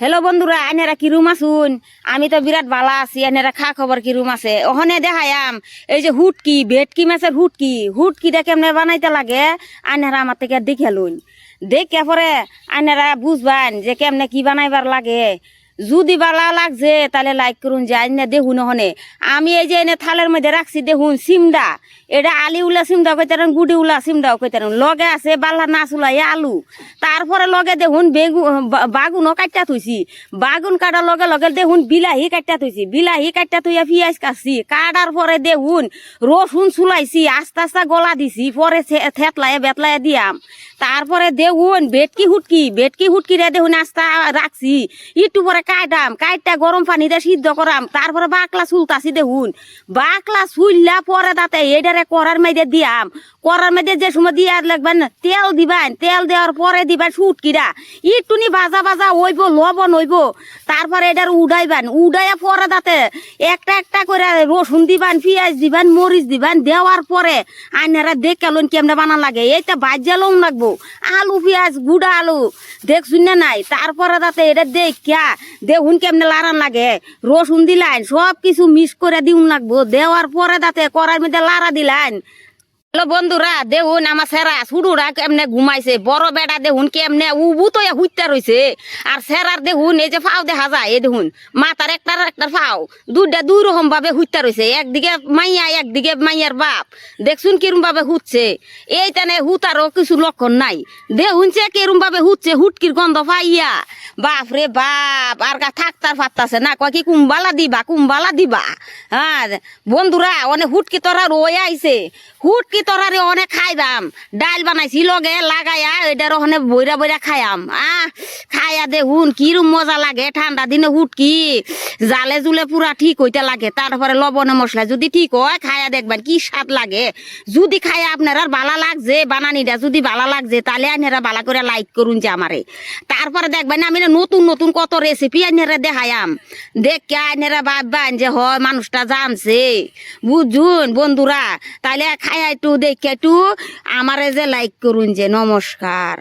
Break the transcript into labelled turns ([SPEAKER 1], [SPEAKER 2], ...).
[SPEAKER 1] Hello বন্ধুরা, আইনেরা কি room আসুন আমি তো বিরাট ভালো আছি, আইনেরা খা খবর কি রুম আছে? ওখানে দেখায়াম, এই যে হুটকি, ভেটকি মাছের হুটকি, হুটকিটা কেমনে বানাইতে লাগে? আইনেরা আমার থেকে দেখে লুন দেখে পরে, আইনেরা বুঝবান যে কেমনে কি বানাইবার লাগে। যদি বালা লাগছে, তাহলে লাইক করুন, যে না দেখুন ওখানে। আমি এই যে এনে থালের মধ্যে রাখছি, দেখুন, সিমডা। এটা আলি উলা সিমডা কইতারেন গুডি উলা সিমডাও কইতারেন লগে আছে বাল্লা নাচ উলাই আলু। তারপরে লগে দেখুন, বেগু বা- বাগুনও কাটটা থুইছি। বাগুন কাটার লগে লগে দেখুন, বিলাহি কাটটা থুইছি। বিলাহি কাটটা থুইয়া পিঁয়াজ কাটছি। কাটার পরে দেখুন, রসুন চুলাইছি, আস্তে আস্তে গলা দিছি, পরে থেতলায় বেতলায় দিয়াম। তারপরে দেখুন বেটকি হুটকি বেটকি হুটকি রে দেখুন, আস্তা রাখছি। একটু পরে কাটাম কাইটটা গরম পানিতে সিদ্ধ করাম, তারপরে বাকলা চুলতাছি দেখুন। বাকলা চুললা পরে তাতে এইটারে করার মেয়েদের দিয়াম। করার মেয়েদের যে সময় দিয়া লাগবেন, তেল দিবেন, তেল দেওয়ার পরে দিবেন সুটকিরা একটুনি বাজা বাজা হইব, লবণ হইব, তারপরে এটার উডাইবেন। উডাইয়া পরে তাতে একটা একটা করে রসুন দিবেন, পেঁয়াজ দিবেন, মরিচ দিবেন, দেওয়ার পরে আইনারা দেখে লোন কেমনে বানান লাগে। এইটা বাজ্যা লোন লাগবো। আলু, পেঁয়াজ, গুড়া, আলু। দেখছুন না নাই? তারপরে তাতে এটা দেখা দেখুন কেমনে লারান লাগে? রসুন দিলাইন সব কিছু মিক্স করে দিউন লাগবো। দেওয়ার পরে তাতে করার মধ্যে লারা দিলাইন। হ্যালো বন্ধুরা, দেখুন আমার সেরা শুরুরা কেমনে ঘুমাইছে, বড় বেটা দেখুন কেমনে উবু তো হুইতা রইছে। আর সেরার দেখুন, এই যে ফাও দেখা যায়, এই দেখুন, মাথার একটার একটার ফাও, দুইটা দুই রকম ভাবে হুইতা রইছে, একদিকে মাইয়া, একদিকে মাইয়ার বাপ। দেখছুন কিরম ভাবে হুচ্ছে, এই টানে হুতারও কিছু লক্ষণ নাই। দেখুন সে কিরম ভাবে হুচ্ছে, হুটকির গন্ধ পাইয়া। বাপ রে বাপ, আর গা থাকতার ফাত্তাছে না, কয় কি কুম্বালা দিবা কুম্বালা দিবা। হ্যাঁ বন্ধুরা, অনেক হুটকি তোরা রয়ে আইছে। হুটকি তরারে অনেক খাইবাম। ডাল বানাইছি, লগে লাগাইয়া ওইটার ওখানে বইরা বইরা খাইয়াম। আহ, খাইয়া দেখুন কিরম মজা লাগে, ঠান্ডা দিনে হুটকি। জালে জুলে পুরা ঠিক হইতে লাগে, তারপরে লবণে মশলা যদি ঠিক হয়, খাইয়া দেখবেন কি স্বাদ লাগে। যদি খাইয়া আপনার আর ভালো লাগছে, বানানিটা যদি বালা লাগছে, তাহলে আপনারা বালা করে লাইক করুন যে আমারে। তারপরে দেখবেন আমি নতুন নতুন কত রেসিপি আইনারা দেখায়াম দেখে আইনারা ভাববেন যে হয় মানুষটা জানছে। বুঝুন বন্ধুরা তাহলে খাইয়া একটু দেখে একটু আমারে যে লাইক করুন যে নমস্কার।